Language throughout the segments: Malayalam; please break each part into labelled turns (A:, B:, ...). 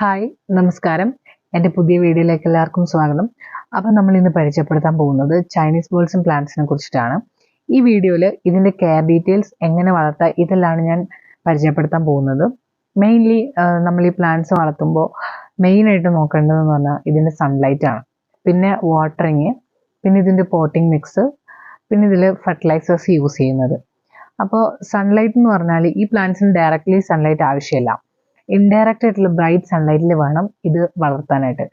A: ഹായ് നമസ്കാരം. എന്റെ പുതിയ വീഡിയോയിലേക്ക് എല്ലാവർക്കും സ്വാഗതം. അപ്പം നമ്മൾ ഇന്ന് പരിചയപ്പെടുത്താൻ പോകുന്നത് ചൈനീസ് ബേർഡ്സും പ്ലാന്റ്സിനെ കുറിച്ചിട്ടാണ്. ഈ വീഡിയോയിൽ ഇതിന്റെ കെയർ ഡീറ്റെയിൽസ് എങ്ങനെ വളർത്താം ഇതെല്ലാം ഞാൻ പരിചയപ്പെടുത്താൻ പോകുന്നത്. മെയിൻലി നമ്മൾ ഈ പ്ലാന്റ്സ് വളർത്തുമ്പോൾ മെയിനായിട്ട് നോക്കേണ്ടതെന്ന് പറഞ്ഞാൽ ഇതിന്റെ സൺലൈറ്റ് ആണ്. പിന്നെ വാട്ടറിങ് പിന്നെ ഇതിന്റെ പോട്ടിംഗ് മിക്സ് പിന്നെ ഇതിൽ ഫെർട്ടിലൈസേഴ്സ് യൂസ് ചെയ്യുന്നത്. അപ്പോൾ സൺലൈറ്റ് എന്ന് പറഞ്ഞാൽ ഈ പ്ലാന്റ്സിന് ഡയറക്റ്റ്ലി സൺലൈറ്റ് ആവശ്യമില്ല. ഇൻഡയറക്റ്റ് ആയിട്ടുള്ള ബ്രൈറ്റ് സൺലൈറ്റിൽ വേണം ഇത് വളർത്താനായിട്ട്.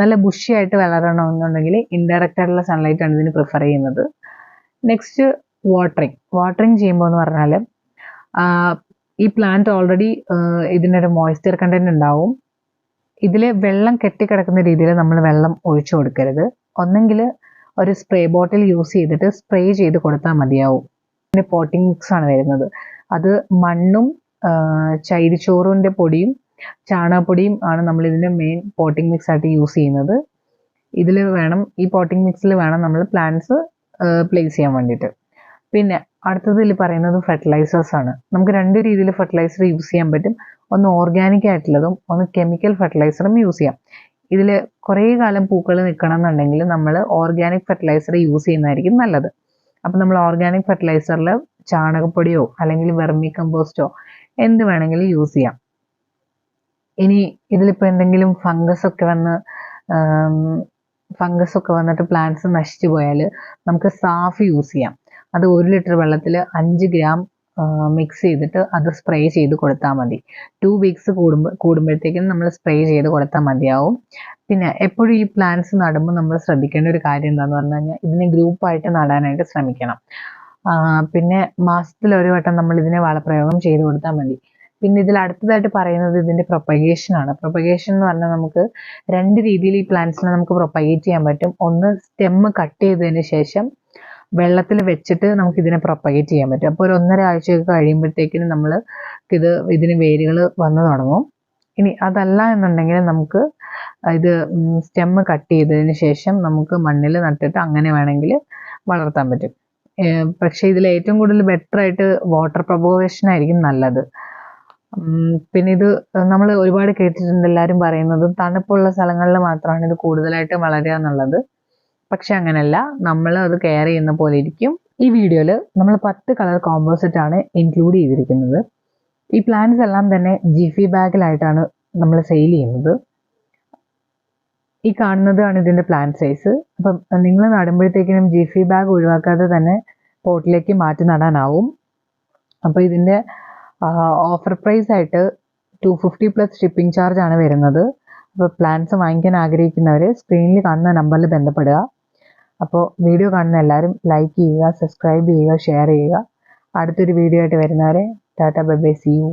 A: നല്ല ബുഷിയായിട്ട് വളരണമെന്നുണ്ടെങ്കിൽ ഇൻഡയറക്റ്റ് ആയിട്ടുള്ള ആണ് ഇതിന് പ്രിഫർ ചെയ്യുന്നത്. നെക്സ്റ്റ് വാട്ടറിങ് വാട്ടറിങ് ചെയ്യുമ്പോൾ എന്ന് പറഞ്ഞാൽ ഈ പ്ലാന്റ് ഓൾറെഡി ഇതിനൊരു മോയ്സ്ചർ കണ്ടന്റ് ഉണ്ടാവും. ഇതിൽ വെള്ളം കെട്ടിക്കിടക്കുന്ന രീതിയിൽ നമ്മൾ വെള്ളം ഒഴിച്ചു കൊടുക്കരുത്. ഒന്നെങ്കിൽ ഒരു സ്പ്രേ ബോട്ടിൽ യൂസ് ചെയ്തിട്ട് സ്പ്രേ ചെയ്ത് കൊടുത്താൽ മതിയാവും. പിന്നെ പോട്ടിംഗ് മിക്സ് ആണ് വരുന്നത്. അത് മണ്ണും ചൈരിച്ചോറിന്റെ പൊടിയും ചാണകപ്പൊടിയും ആണ് നമ്മൾ ഇതിന്റെ മെയിൻ പോട്ടിംഗ് മിക്സ് ആയിട്ട് യൂസ് ചെയ്യുന്നത്. ഇതിൽ വേണം ഈ പോട്ടിംഗ് മിക്സിൽ വേണം നമ്മൾ പ്ലാന്റ്സ് പ്ലേസ് ചെയ്യാൻ വേണ്ടിയിട്ട്. പിന്നെ അടുത്തത് ഇതിൽ പറയുന്നത് ഫെർട്ടിലൈസേഴ്സ് ആണ്. നമുക്ക് രണ്ട് രീതിയിൽ ഫെർട്ടിലൈസർ യൂസ് ചെയ്യാൻ പറ്റും. ഒന്ന് ഓർഗാനിക് ആയിട്ടുള്ളതും ഒന്ന് കെമിക്കൽ ഫെർട്ടിലൈസറും യൂസ് ചെയ്യാം. ഇതിൽ കുറേ കാലം പൂക്കൾ നിൽക്കണം എന്നുണ്ടെങ്കിൽ നമ്മൾ ഓർഗാനിക് ഫെർട്ടിലൈസർ യൂസ് ചെയ്യുന്നതായിരിക്കും നല്ലത്. അപ്പം നമ്മൾ ഓർഗാനിക് ഫെർട്ടിലൈസറിൽ ചാണകപ്പൊടിയോ അല്ലെങ്കിൽ വെർമി കമ്പോസ്റ്റോ എന്ത് വേണമെങ്കിലും യൂസ് ചെയ്യാം. ഇനി ഇതിലിപ്പോൾ എന്തെങ്കിലും ഫംഗസ് ഒക്കെ വന്ന് ഫംഗസ് ഒക്കെ വന്നിട്ട് പ്ലാന്റ്സ് നശിച്ചു പോയാൽ നമുക്ക് സാഫ് യൂസ് ചെയ്യാം. അത് ഒരു ലിറ്റർ വെള്ളത്തിൽ അഞ്ച് ഗ്രാം മിക്സ് ചെയ്തിട്ട് അത് സ്പ്രേ ചെയ്ത് കൊടുത്താൽ മതി. ടു വീക്സ് കൂടുമ്പോൾ കൂടുമ്പോഴത്തേക്കും നമ്മൾ സ്പ്രേ ചെയ്ത് കൊടുത്താൽ മതിയാവും. പിന്നെ എപ്പോഴും ഈ പ്ലാന്റ്സ് നടുമ്പോൾ നമ്മൾ ശ്രദ്ധിക്കേണ്ട ഒരു കാര്യം എന്താണെന്ന് പറഞ്ഞു കഴിഞ്ഞാൽ ഇതിനെ ഗ്രൂപ്പായിട്ട് നടാനായിട്ട് ശ്രമിക്കണം. പിന്നെ മാസത്തിൽ ഒരു വട്ടം നമ്മൾ ഇതിനെ വളപ്രയോഗം ചെയ്ത് കൊടുത്താൽ മതി. പിന്നെ ഇതിൽ അടുത്തതായിട്ട് പറയുന്നത് ഇതിന്റെ പ്രൊപ്പഗേഷൻ ആണ്. പ്രൊപ്പഗേഷൻ എന്ന് പറഞ്ഞാൽ നമുക്ക് രണ്ട് രീതിയിൽ ഈ പ്ലാന്റ്സിനെ നമുക്ക് പ്രൊപ്പഗേറ്റ് ചെയ്യാൻ പറ്റും. ഒന്ന് സ്റ്റെമ്മ് കട്ട് ചെയ്തതിന് ശേഷം വെള്ളത്തിൽ വെച്ചിട്ട് നമുക്ക് ഇതിനെ പ്രൊപ്പഗേറ്റ് ചെയ്യാൻ പറ്റും. അപ്പോൾ ഒരു ഒന്നര ആഴ്ചയൊക്കെ കഴിയുമ്പോഴത്തേക്കിനും നമ്മൾ ഇത് ഇതിന് വേരുകൾ വന്നു തുടങ്ങും. ഇനി അതല്ല എന്നുണ്ടെങ്കിൽ നമുക്ക് ഇത് സ്റ്റെമ്മ് കട്ട് ചെയ്തതിന് ശേഷം നമുക്ക് മണ്ണിൽ നട്ടിട്ട് അങ്ങനെ വേണമെങ്കിൽ വളർത്താൻ പറ്റും. പക്ഷേ ഇതിൽ ഏറ്റവും കൂടുതൽ ബെറ്റർ ആയിട്ട് വാട്ടർ പ്രൊബോവേഷൻ ആയിരിക്കും നല്ലത്. പിന്നെ ഇത് നമ്മൾ ഒരുപാട് കേട്ടിട്ടുണ്ട് എല്ലാവരും പറയുന്നത് തണുപ്പുള്ള സ്ഥലങ്ങളിൽ മാത്രമാണ് ഇത് കൂടുതലായിട്ട് വളരുക എന്നുള്ളത്. പക്ഷെ അങ്ങനെയല്ല നമ്മൾ അത് കെയർ ചെയ്യുന്ന പോലെ ഇരിക്കും. ഈ വീഡിയോയിൽ നമ്മൾ പത്ത് കളർ കോമ്പോസിറ്റ് ആണ് ഇൻക്ലൂഡ് ചെയ്തിരിക്കുന്നത്. ഈ പ്ലാന്റ്സ് എല്ലാം തന്നെ ജിഫി ബാഗിലായിട്ടാണ് നമ്മൾ സെയിൽ ചെയ്യുന്നത്. ഈ കാണുന്നതാണ് ഇതിന്റെ പ്ലാൻ സൈസ് അപ്പം നിങ്ങൾ നടുമ്പോഴത്തേക്കിനും ജിഫി ബാഗ് ഒഴിവാക്കാതെ തന്നെ പോട്ടിലേക്ക് മാറ്റി നടാനാവും. അപ്പോൾ ഇതിന്റെ ഓഫർ പ്രൈസ് ആയിട്ട് two fifty plus shipping charge ആണ് വരുന്നത്. അപ്പോൾ പ്ലാൻസ് വാങ്ങിക്കാൻ ആഗ്രഹിക്കുന്നവർ സ്ക്രീനിൽ കാണുന്ന നമ്പറിൽ ബന്ധപ്പെടുക. അപ്പോൾ വീഡിയോ കാണുന്ന എല്ലാവരും ലൈക്ക് ചെയ്യുക സബ്സ്ക്രൈബ് ചെയ്യുക ഷെയർ ചെയ്യുക. അടുത്തൊരു വീഡിയോ ആയിട്ട് വരുന്നവരെ tata bye bye see you